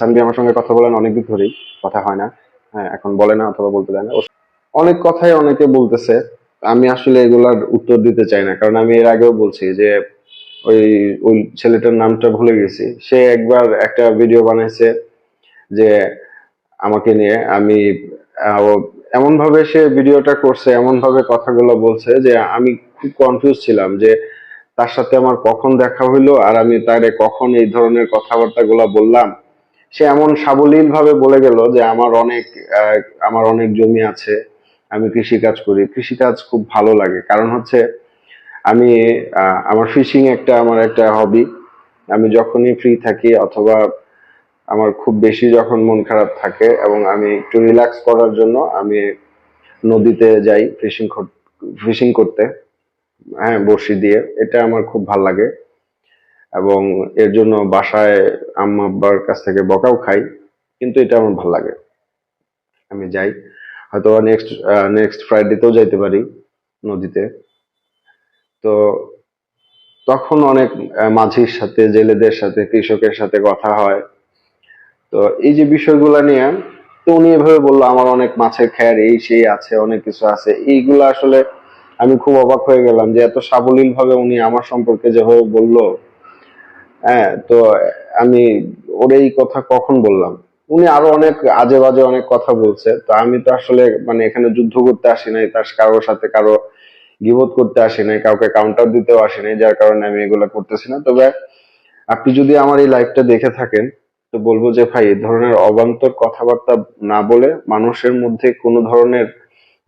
সানবি আমার সঙ্গে কথা বলেন, অনেকদিন ধরেই কথা হয় না। হ্যাঁ এখন বলে না অথবা বলতে দেয় না। অনেক কথাই অনেকে বলতেছে, আমি আসলে এগুলার উত্তর দিতে চাই না, কারণ আমি এর আগেও বলছি যে ওই ওই ছেলেটার নামটা ভুলে গেছি। সে একবার একটা ভিডিও বানাইছে যে আমাকে নিয়ে আমি এমন ভাবে সে ভিডিওটা করছে এমন ভাবে কথাগুলো বলছে যে আমি খুব কনফিউজ ছিলাম যে তার সাথে আমার কখন দেখা হইল আর আমি তারে কখন এই ধরনের কথাবার্তা গুলা বললাম। সে এমন সাবলীল ভাবে বলে গেল যে আমার অনেক আমার অনেক জমি আছে, আমি কৃষিকাজ করি। কৃষিকাজ খুব ভালো লাগে। কারণ হচ্ছে আমি আমার ফিশিং একটা, আমার একটা হবি আমি যখনই ফ্রি থাকি অথবা আমার খুব বেশি যখন মন খারাপ থাকে এবং আমি একটু রিল্যাক্স করার জন্য আমি নদীতে যাই ফিশিং ফিশিং করতে হ্যাঁ বড়শি দিয়ে। এটা আমার খুব ভালো লাগে। এবং এর জন্য বাসায় আম্মা আব্বার কাছ থেকে বকাও খাই, কিন্তু এটা আমার ভালো লাগে। আমি যাই। হয়তো নেক্সট নেক্সট ফ্রাইডেতেও যাইতে পারি নদীতে। তো তখন অনেক মাঝির সাথে, জেলেদের সাথে, কৃষকের সাথে কথা হয়। তো এই যে বিষয়গুলো নিয়ে, তো উনি এভাবে বলল, আমার অনেক মাছের খ্যার, এই সেই আছে, অনেক কিছু আছে। এইগুলো আসলে আমি খুব অবাক হয়ে গেলাম যে এত সাবলীল ভাবে উনি আমার সম্পর্কে যেভাবে বলল হ্যাঁ তো আমি ওর এই কথা কখন বললাম? উনি আরও অনেক আজে বাজে অনেক কথা বলছে, তো আমি তো আসলে মানে এখানে যুদ্ধ করতে আসি নাই, তার কারোর সাথে কারও গিবোধ করতে আসি নাই, কাউকে কাউন্টার দিতেও আসি নাই, যার কারণে আমি এগুলা করতেছি না। তবে আপনি যদি আমার এই লাইভটা দেখে থাকেন, তো বলব যে ভাই এই ধরনের অবান্তর কথাবার্তা না বলে মানুষের মধ্যে কোনো ধরনের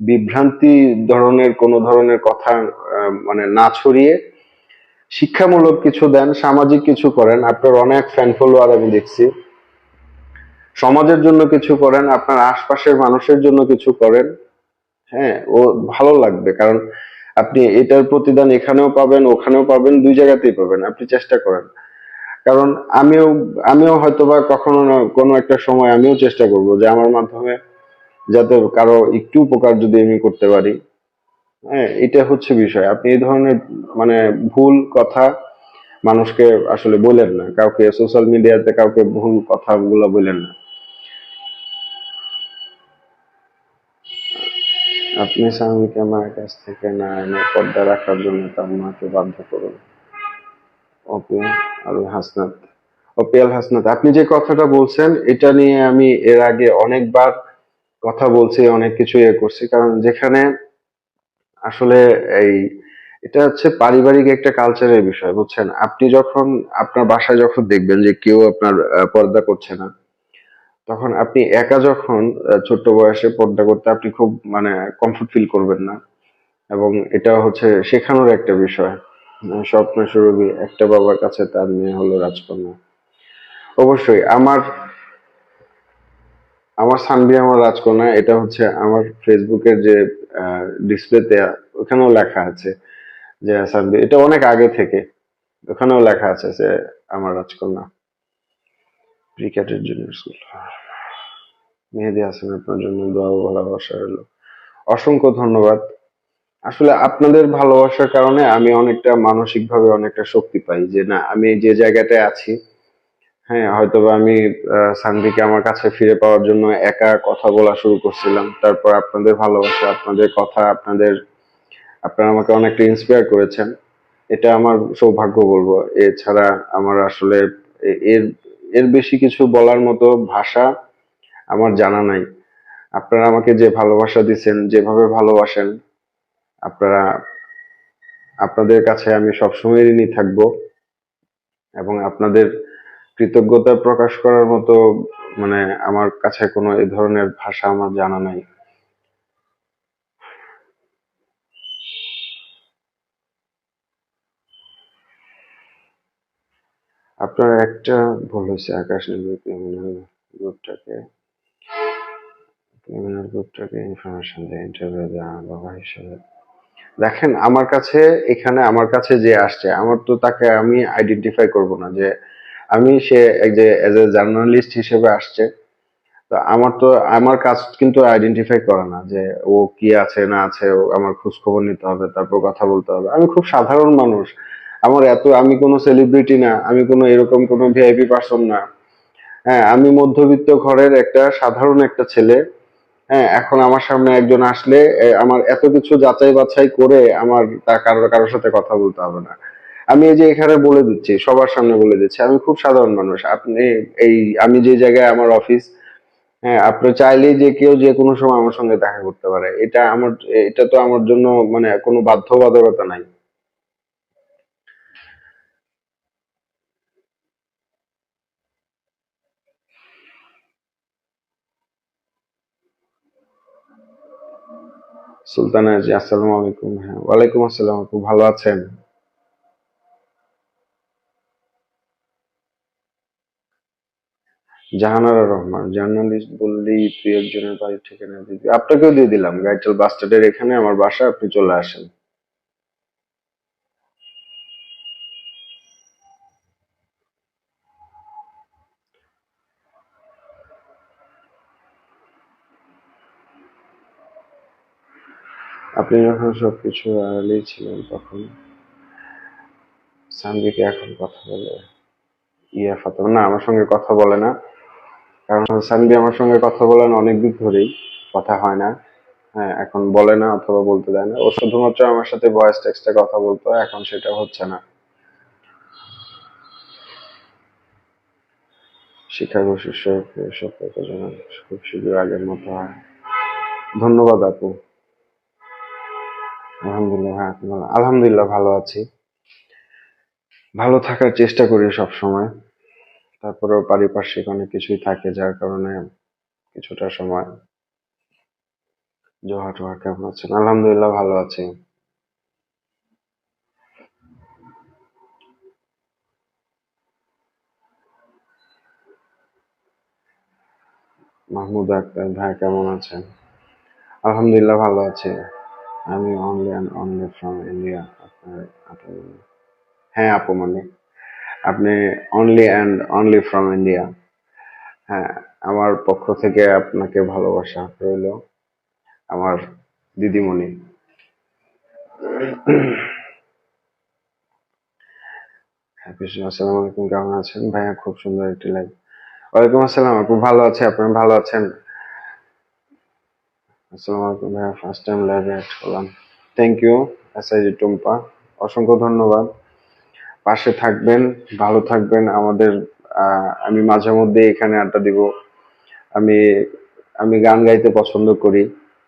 বিভ্রান্তি ধরনের কোনো ধরনের কথা মানে না ছড়িয়ে শিক্ষামূলক কিছু দেন, সামাজিক কিছু করেন। আপনার অনেক ফ্যান ফলোয়ার আমি দেখছি। সমাজের জন্য কিছু করেন, আপনার আশপাশের মানুষের জন্য কিছু করেন। হ্যাঁ ও ভালো লাগবে, কারণ আপনি এটার প্রতিদান এখানেও পাবেন, ওখানেও পাবেন, দুই জায়গাতেই পাবেন, আপনি চেষ্টা করেন। কারণ আমিও আমিও হয়তোবা কখনো না, কোনো একটা সময় আমিও চেষ্টা করব যে আমার মাধ্যমে যাতে কারও একটু উপকার যদি আমি করতে পারি। হ্যাঁ এটা হচ্ছে বিষয়। আপনি এই ধরনের মানে ভুল কথা মানুষকে আসলে বলেন না। কাউকে সোশ্যাল মিডিয়াতে কাউকে ভুল কথাগুলো বলেন না। আপনি স্বামীকে আমার কাছ থেকে না এনে পর্দা রাখার জন্য তার মাকে বাধ্য করুন। ওকে আর হাসনাত। ওপিয়াল হাসনাত, আপনি যে কথাটা বলছেন, এটা নিয়ে আমি এর আগে অনেকবার কথা বলছি, অনেক কিছু ইয়ে করছি। কারণ যেখানে আসলে এই, এটা হচ্ছে পারিবারিক একটা কালচারের বিষয়, বুঝছেন? আপনি যখন আপনার বাসায় যখন দেখবেন যে কেউ আপনার পর্দা করছে না, তখন আপনি একা যখন ছোট্ট বয়সে পর্দা করতে আপনি খুব মানে কমফোর্ট ফিল করবেন না। এবং এটা হচ্ছে শেখানোর একটা বিষয়। স্বপ্ন সুরভি, একটা বাবার কাছে তার মেয়ে হলো রাজকন্যা। অবশ্যই আমার আমার সানবি আমার রাজকন্যা, এটা হচ্ছে আমার ফেসবুকের যে ডিসপ্লেতে ওখানেও লেখা আছে যে সানবি এটা অনেক আগে থেকে। ওখানেও লেখা আছে যে, আমার রাজকন্যা ক্রিকেটের জুনিয়র স্কুল মেহেদি হাসান, আপনার জন্য দোয়া ভালোবাসা রইল অসংখ্য ধন্যবাদ। আসলে আপনাদের ভালোবাসার কারণে আমি অনেকটা মানসিকভাবে অনেকটা শক্তি পাই যে, না, আমি যে জায়গাটায় আছি হ্যাঁ হয়তোবা আমি সানভিকে আমার কাছে ফিরে পাওয়ার জন্য একা কথা বলা শুরু করছিলাম। তারপর আপনাদের ভালোবাসা, আপনাদের কথা, আপনাদের, আপনারা আমাকে অনেকটা ইন্সপায়ার করেছেন। এটা আমার সৌভাগ্য বলব। এছাড়া আমার আসলে এর এর বেশি কিছু বলার মতো ভাষা আমার জানা নাই। আপনারা আমাকে যে ভালোবাসা দিচ্ছেন যেভাবে ভালোবাসেন, আপনারা, আপনাদের কাছে আমি সবসময় ঋণী থাকব। এবং আপনাদের কৃতজ্ঞতা প্রকাশ করার মতো মানে আমার কাছে কোনো এই ধরনের ভাষা আমার জানা নাই। আপনার একটা ভুল হয়েছে, আকাশ নির্ভর ক্রিমিনাল গ্রুপটাকে ক্রিমিনাল গ্রুপটাকে ইনফরমেশন দেয় ইন্টারভিউ দেওয়া বাবা হিসেবে। দেখেন, আমার কাছে, এখানে আমার কাছে যে আসছে, আমার তো তাকে আমি আইডেন্টিফাই করব না যে আমি সে এক যে এজ এ জার্নালিস্ট হিসেবে আসছে, তো আমার তো, আমার কাজ কিন্তু আইডেন্টিফাই করা না যে ও কি আছে, না আছে, ও আমার খোঁজ খবর নিতে হবে, তারপর কথা বলতে হবে। আমি খুব সাধারণ মানুষ। আমার এত, আমি কোনো সেলিব্রিটি না, আমি কোনো এরকম কোনো ভিআইপি পার্সন না। হ্যাঁ আমি মধ্যবিত্ত ঘরের একটা সাধারণ একটা ছেলে। হ্যাঁ এখন আমার সামনে একজন আসলে আমার এত কিছু যাচাই বাছাই করে আমার তা কারোর কারোর সাথে কথা বলতে হবে না। আমি এই যে এখানে বলে দিচ্ছি, সবার সামনে বলে দিচ্ছি, আমি খুব সাধারণ মানুষ। আপনি এই, আমি যে জায়গায় আমার অফিস হ্যাঁ আপনি চাইলেই যে কেউ যে কোনো সময় আমার সঙ্গে দেখা করতে পারে। এটা আমার, এটা তো আমার জন্য মানে কোনো বাধ্যবাধকতা নাই। সুলতানা জি, আসসালামু আলাইকুম। হ্যাঁ ওয়ালাইকুম আসসালাম আপু, ভালো আছেন? জাহানারা রহমান, জার্নালিস্ট বললেই তুই একজনের বাড়ির ঠিকানা দিবি। আপনাকেও দিয়ে দিলাম গাইটেল বাস স্ট্যান্ডের এখানে আমার বাসা, আপনি চলে আসেন। আপনি যখন সবকিছু আড়ালেই ছিলেন তখন সানভিকে এখন কথা বলে, ইয়া ফাতেমা, না, আমার সঙ্গে কথা বলে না। কারণ সানভি আমার সঙ্গে কথা বলেন অনেক দিন ধরেই কথা হয় না। হ্যাঁ এখন বলে না অথবা বলতে দেয় না। ও শুধুমাত্র আমার সাথে ভয়েস টেক্সটে কথা বলতো, এখন সেটা হচ্ছে না। জানান, খুব শীঘ্র আগের মতো হয়। ধন্যবাদ আপু। আলহামদুলিল্লাহ হ্যাঁ আলহামদুলিল্লাহ ভালো আছি। ভালো থাকার চেষ্টা করি সব সময় তারপরেও পারিপার্শ্বিক অনেক কিছুই থাকে, যার কারণে কিছুটা সময় জোহা টোহা কেমন আছেন? আলহামদুলিল্লাহ ভালো আছি। মাহমুদ আক্তার, ভাই কেমন আছেন? আলহামদুলিল্লাহ ভালো আছি। আমি only and only from India আপনার হ্যাঁ আপু মানে আপনি only and only from India হ্যাঁ আমার পক্ষ থেকে আপনাকে ভালোবাসা রইল, আমার দিদিমণি। আসসালামু আলাইকুম, কেমন আছেন? ভাইয়া, খুব সুন্দর একটি লাইভ ওয়ালাইকুম আসসালাম আপু ভালো আছে আপনারা ভালো আছেন? আসসালামু আলাইকুম, ভাইয়া ফার্স্ট টাইম লাইভে অ্যাড করলাম thank you S I G Tumpa অসংখ্য ধন্যবাদ। পাশে থাকবেন, ভালো থাকবেন। আমাদের আমি মাঝে মধ্যে এখানে আড্ডা দিব। আমি আমি গান গাইতে পছন্দ করি।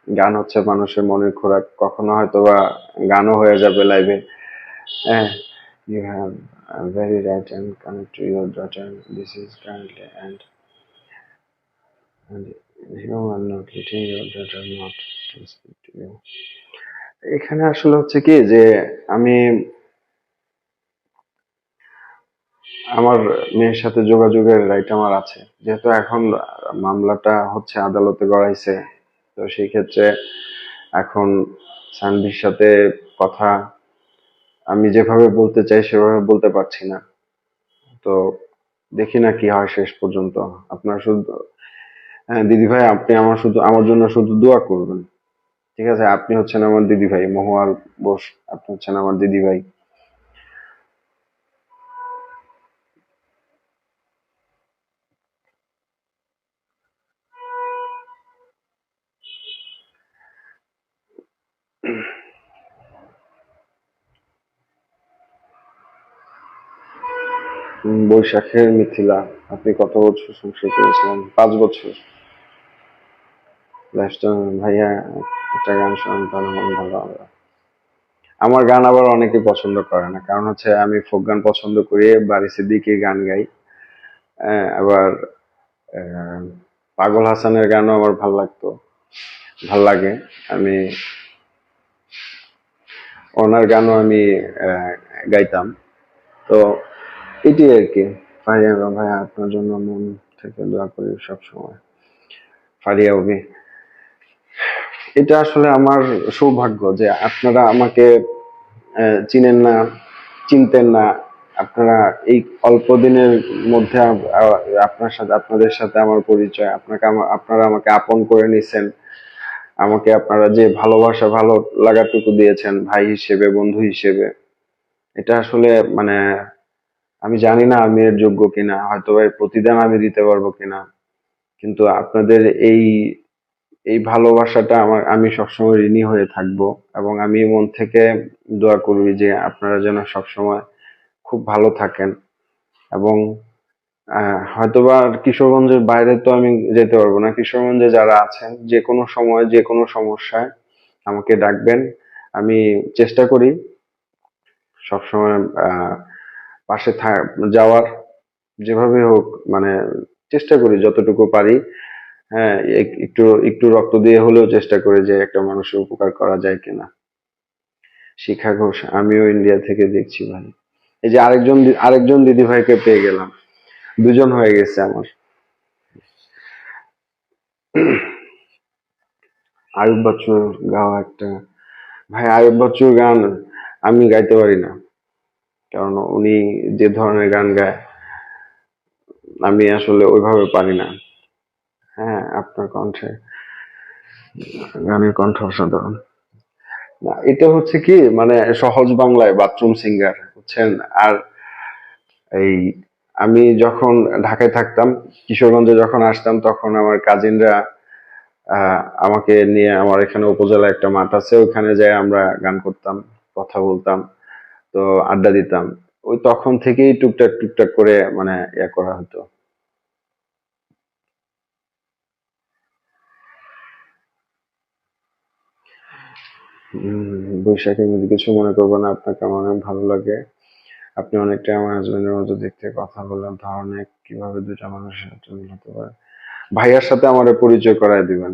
গান হচ্ছে মানুষের মনের খোরাক। কখনো হয়তো বা গানও হয়ে যাবে লাইভে হ্যাঁ you have very right and connect to your daughter this is currently and এখানে আসলে হচ্ছে কি যে আমি আমার মেয়ের সাথে যোগাযোগের রাইট আমার আছে। যেহেতু এখন মামলাটা হচ্ছে আদালতে গড়াইছে, তো সেই ক্ষেত্রে এখন সানভির সাথে কথা আমি যেভাবে বলতে চাই সেভাবে বলতে পারছি না। তো দেখি না কি হয় শেষ পর্যন্ত। আপনার শুধু হ্যাঁ দিদি ভাই, আপনি আমার শুধু, আমার জন্য শুধু দোয়া করবেন। ঠিক আছে? আপনি হচ্ছেন আমার দিদি ভাই, মহুয়ার বোস, আপনি হচ্ছেন আমার দিদি ভাই। বৈশাখের মিথিলা। আপনি কত বছর সংসার করেছিলেন? পাঁচ বছর। ভাইয়া একটা গান শোনান তাহলে মন ভালো হবে। আমার গান আবার অনেকে পছন্দ করে না কারণ হচ্ছে আমি ফোক গান পছন্দ করি বাড়ি সিদ্দিকি গান গাই। হ্যাঁ, আবার পাগল হাসানের গানও আমার ভালো লাগতো ভালো লাগে। আমি ওনার গানও আমি গাইতাম। তো এটি আর কি। ফারিয়া ভাইয়া, আপনার জন্য মন থেকে দোয়া করি সব সময় ফারিয়া, অভি। এটা আসলে আমার সৌভাগ্য যে আপনারা আমাকে চিনেন না, চিনতেন না। আপনারা এই অল্প দিনের মধ্যে আপনার সাথে, আপনাদের সাথে আমার পরিচয়, আপনাকে আপনারা আমাকে আপন করে নিছেন। আমাকে আপনারা যে ভালোবাসা, ভালো লাগাটুকু দিয়েছেন, ভাই হিসেবে, বন্ধু হিসেবে, এটা আসলে মানে আমি জানি না আমি এর যোগ্য কিনা, হয়তো এর প্রতিদান আমি দিতে পারব কিনা। কিন্তু আপনাদের এই এই ভালোবাসাটা আমার, আমি সবসময় ঋণী হয়ে থাকব এবং আমি মন থেকে দোয়া করবি যে আপনারা যেন সবসময় খুব ভালো থাকেন। এবং হয়তোবা কিশোরগঞ্জের বাইরে তো আমি যেতে পারব না। কিশোরগঞ্জে যারা আছেন, যে কোনো সময়, যে কোনো সমস্যায় আমাকে ডাকবেন। আমি চেষ্টা করি সবসময়, আহ পাশে যাওয়ার যেভাবে হোক মানে চেষ্টা করি যতটুকু পারি। হ্যাঁ একটু একটু রক্ত দিয়ে হলেও চেষ্টা করি যে একটা মানুষের উপকার করা যায় কিনা। শিখা ঘোষ, আমিও ইন্ডিয়া থেকে দেখছি ভাই। এই যে আরেকজন আরেকজন দিদি ভাইকে পেয়ে গেলাম। দুজন হয়ে গেছে আমার। আয়ুব বাচ্চুর গাওয়া একটা ভাই, আয়ুব বাচ্চুর গান আমি গাইতে পারি না। কারণ উনি যে ধরনের গান গায়, আমি আসলে ওইভাবে পারি না। হ্যাঁ আপনার কণ্ঠে, গানের কণ্ঠ অসাধারণ। না, এটা হচ্ছে কি মানে সহজ বাংলায় বাথরুম সিঙ্গার, বুঝছেন? আর এই, আমি যখন ঢাকায় থাকতাম, কিশোরগঞ্জে যখন আসতাম, তখন আমার কাজিনরা আমাকে নিয়ে, আমার এখানে উপজেলা একটা মাঠ আছে ওখানে যাই আমরা গান করতাম, কথা বলতাম। তো আড্ডা দিতাম। ওই তখন থেকেই টুকটাক টুকটাক করে মানে ইয়া করা হতো। বৈশাখের মধ্যে কিছু মনে করব না, আপনাকে আমার অনেক ভালো লাগে। আপনি অনেকটা আমার হাজবেন্ডের মতো দেখতে, কথা বললাম ধারণা কীভাবে দুটা মানুষের হতে পারে। ভাইয়ার সাথে আমার পরিচয় করায় দিবেন।